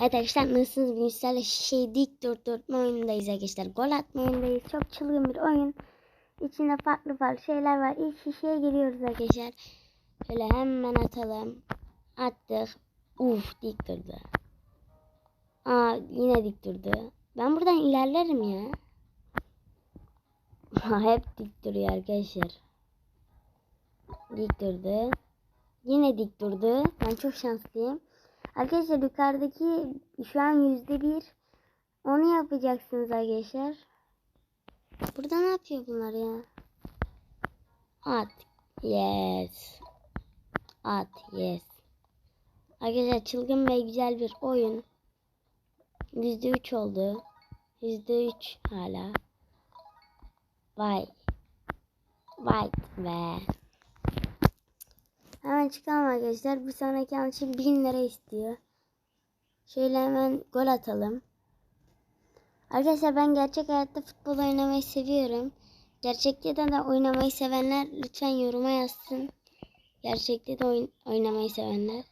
Evet arkadaşlar nasılsınız? Bugün sizlerle şey dik durdurma oyunundayız arkadaşlar. Gol atma oyunundayız. Çok çılgın bir oyun. İçinde farklı farklı şeyler var. İlk şişeye giriyoruz arkadaşlar. Şöyle hemen atalım. Attık. Uf dik durdu. Aa yine dik durdu. Ben buradan ilerlerim ya. Hep dik duruyor arkadaşlar. Dik durdu. Yine dik durdu. Ben çok şanslıyım. Arkadaşlar yukarıdaki şu an yüzde bir. Onu yapacaksınız arkadaşlar. Burada ne yapıyor bunlar ya? At. Yes. At. Yes. Arkadaşlar çılgın ve güzel bir oyun. Yüzde üç oldu. Yüzde üç hala. Vay. Vay be. Hemen çıkalım arkadaşlar. Bir sonraki yanlışı 1000 lira istiyor. Şöyle hemen gol atalım. Arkadaşlar ben gerçek hayatta futbol oynamayı seviyorum. Gerçekte de, de oynamayı sevenler lütfen yoruma yazsın. Gerçekte de oyn oynamayı sevenler.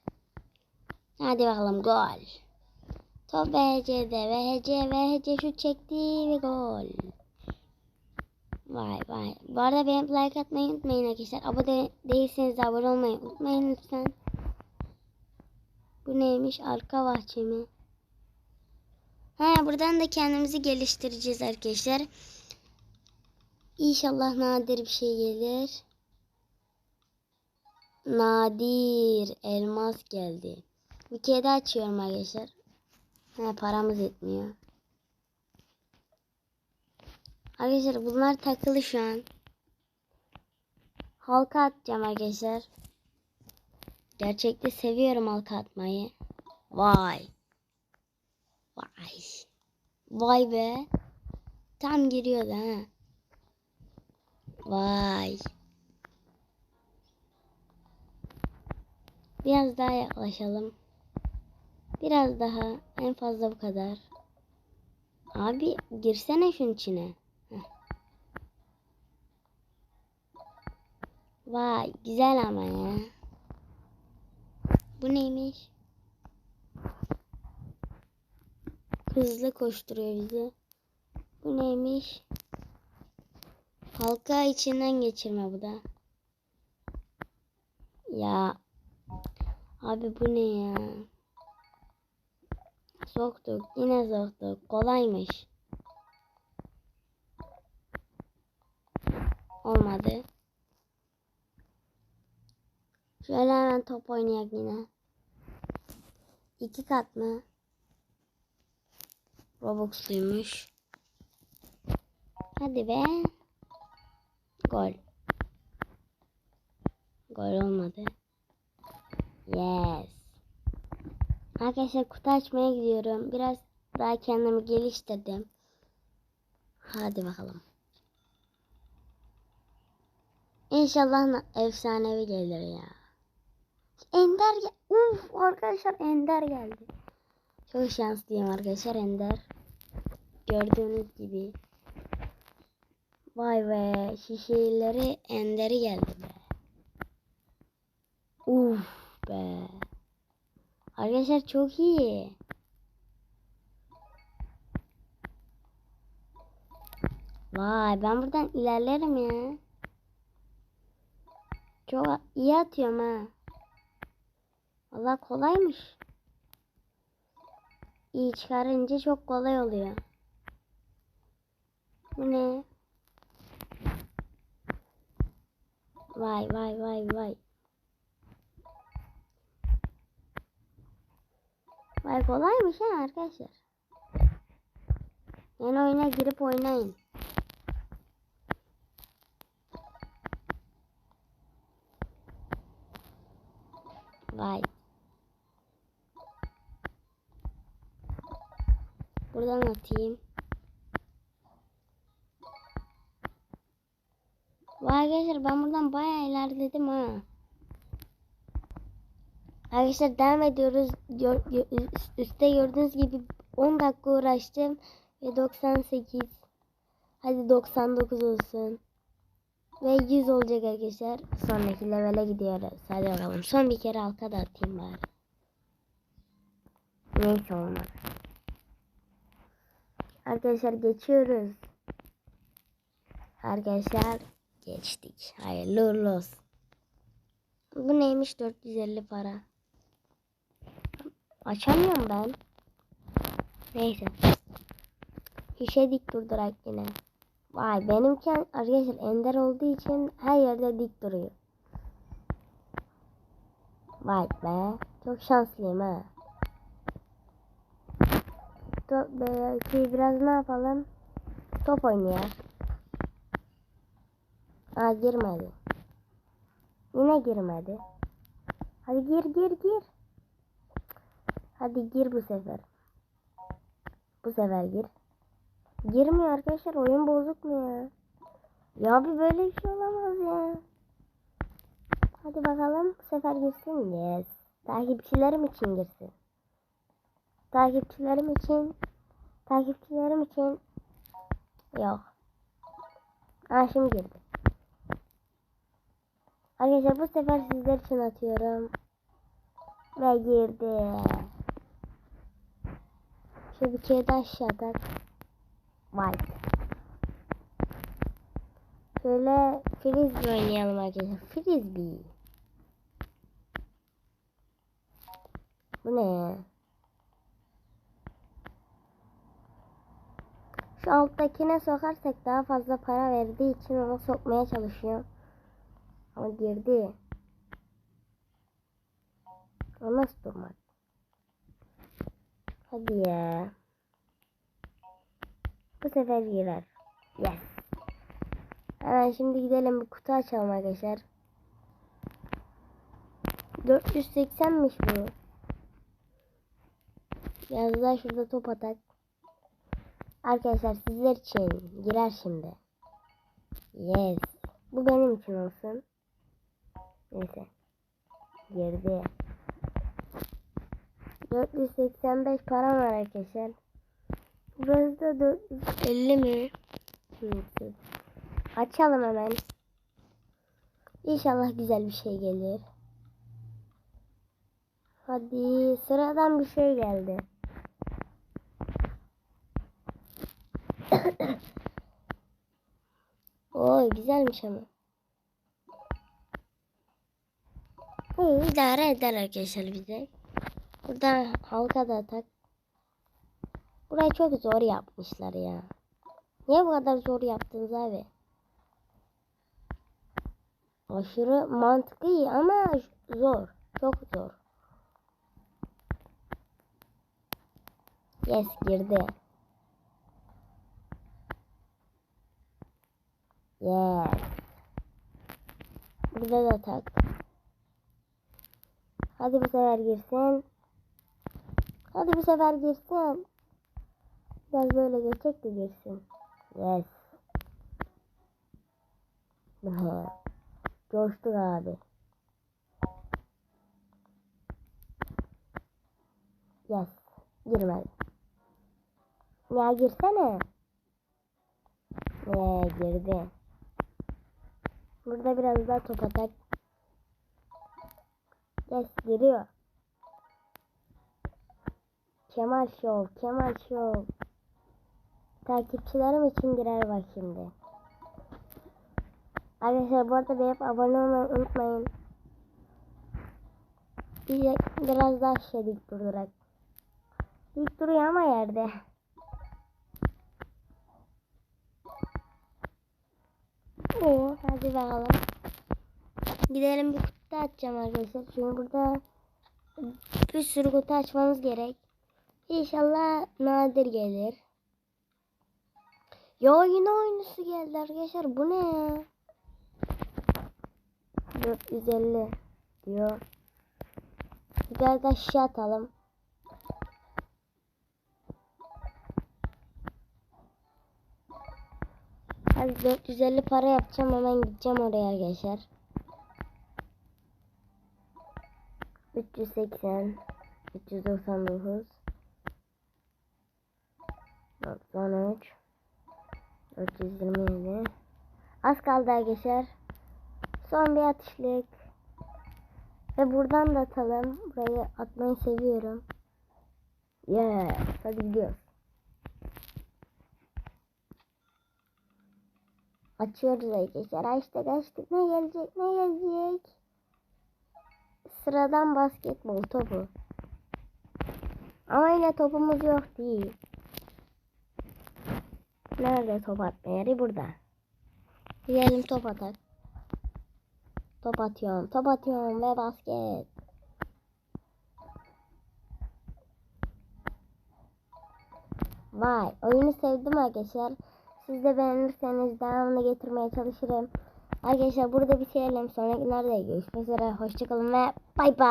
Hadi bakalım gol. Top VHC'de VHC VHC şut çekti ve gol. Vay vay. Bu arada benim like atmayı unutmayın arkadaşlar. Abone değilseniz de abone olmayı unutmayın lütfen. Bu neymiş? Arka bahçe mi? Ha buradan da kendimizi geliştireceğiz arkadaşlar. İnşallah nadir bir şey gelir. Nadir elmas geldi. Bir kere açıyorum arkadaşlar. Ha, paramız yetmiyor. Arkadaşlar bunlar takılı şu an. Halka atacağım arkadaşlar. Gerçekte seviyorum halka atmayı. Vay. Vay. Vay be. Tam giriyordu ha. Vay. Biraz daha yaklaşalım. Biraz daha. En fazla bu kadar. Abi girsene şunun içine. Vay güzel ama ya. Bu neymiş? Hızlı koşturuyor bizi. Bu neymiş? Halka içinden geçirme bu da. Ya. Abi bu ne ya? Soktuk. Yine soktuk. Kolaymış. Olmadı. Şöyle hemen top oynayak yine. İki kat mı? Robux'luymuş. Hadi be. Gol. Gol olmadı. Yes. Arkadaşlar kutu açmaya gidiyorum. Biraz daha kendimi geliştirdim. Hadi bakalım. İnşallah efsanevi gelir ya. Ender. Uf arkadaşlar Ender geldi. Çok şanslıyım arkadaşlar Ender. Gördüğünüz gibi. Vay be şişeleri Ender'i geldi be. Uf be. Arkadaşlar çok iyi. Vay ben buradan ilerlerim ya. Çok iyi atıyorum ha. Valla kolaymış. İyi çıkarınca çok kolay oluyor. Bu ne? Vay vay vay vay. Vay kolaymış ha arkadaşlar. Yani oyuna girip oynayın. Vay. Buradan atayım. Vay arkadaşlar ben buradan bayağı ilerledim ha. Arkadaşlar devam ediyoruz. Üste gördüğünüz gibi 10 dakika uğraştım. Ve 98. Hadi 99 olsun. Ve 100 olacak arkadaşlar. Sonraki levele gidiyoruz. Hadi bakalım. Son bir kere halka da atayım bari. Neyse olmaz. Arkadaşlar geçiyoruz. Arkadaşlar geçtik. Hayırlı uğurlu olsun. Bu neymiş 450 para. Açamıyorum ben. Neyse. Şişe dik durdurak yine. Vay benimki arkadaşlar ender olduğu için her yerde dik duruyor. Vay be. Çok şanslıyım ha. Top, belki biraz ne yapalım? Top oynayalım. Aa girmedi. Yine girmedi. Hadi gir gir gir. Hadi gir bu sefer. Bu sefer gir. Girmiyor arkadaşlar oyun bozuk mu ya? Ya bir böyle bir şey olamaz ya. Hadi bakalım bu sefer girsin. Yes. Takipçilerim için girsin. Takipçilerim için. Takipçilerim için. Yok. Ha şimdi girdi. Arkadaşlar bu sefer sizler için atıyorum. Ve girdi. Şu bir kere de aşağıda. Vay. Şöyle frisbee oynayalım arkadaşlar. Frisbee. Bu ne Şu alttakine sokarsak daha fazla para verdiği için ona sokmaya çalışıyorum. Ama girdi. O nasıl durmak? Hadi ya. Bu sefer girer. Yes. Hemen şimdi gidelim bir kutu açalım arkadaşlar. 480'miş bu. Biraz şurada top atak. Arkadaşlar sizler için girer şimdi. Yes. Bu benim için olsun. Neyse. Girdi. 485 param var arkadaşlar. Burası da 450 mi? Açalım hemen. İnşallah güzel bir şey gelir. Hadi sıradan bir şey geldi. Güzelmiş ama. İyi idare eder arkadaşlar bize. Burada halka da tak. Burayı çok zor yapmışlar ya. Niye bu kadar zor yaptınız abi? Aşırı mantıklı ama zor. Çok zor. Yes girdi. Yes. Burada da tak. Hadi bu sefer girsin. Hadi bu sefer girsin. Biraz böyle geçecek de girsin. Yes. Coştuk abi. Yes. Girmedi. Ya girsene. Ee, girdi. Burada biraz daha top atak. Yes giriyor. Kemal Show, Kemal Show. Takipçilerim için girer bak şimdi. Arkadaşlar bu arada beğenip abone olmayı unutmayın. Bir, biraz daha şey dik durarak. Dik duruyor ama yerde. Oo, hadi bakalım. Gidelim bir kutu açacağım arkadaşlar. Çünkü burada bir sürü kutu açmamız gerek. İnşallah nadir gelir. Ya yine aynısı geldi arkadaşlar. Bu ne ya? 450 diyor. Biraz şişe atalım. Hadi 450 para yapacağım hemen gideceğim oraya arkadaşlar. 380 399 93 427 Az kaldı arkadaşlar. Son bir atışlık. Ve buradan da atalım. Burayı atmayı seviyorum. Yes. Hadi gidiyoruz. Açıyoruz arkadaşlar. Açtık açtık. Ne gelecek ne gelecek? Sıradan basketbol topu. Ama yine topumuz yok değil. Nerede top atma yeri? Burada. Gidelim top atak. Top atıyorum. Top atıyorum ve basket. Vay oyunu sevdim arkadaşlar. Siz de beğenirseniz devamını getirmeye çalışırım. Arkadaşlar burada bitirelim. Sonraki nerede görüşmek üzere. Hoşçakalın ve bay bay.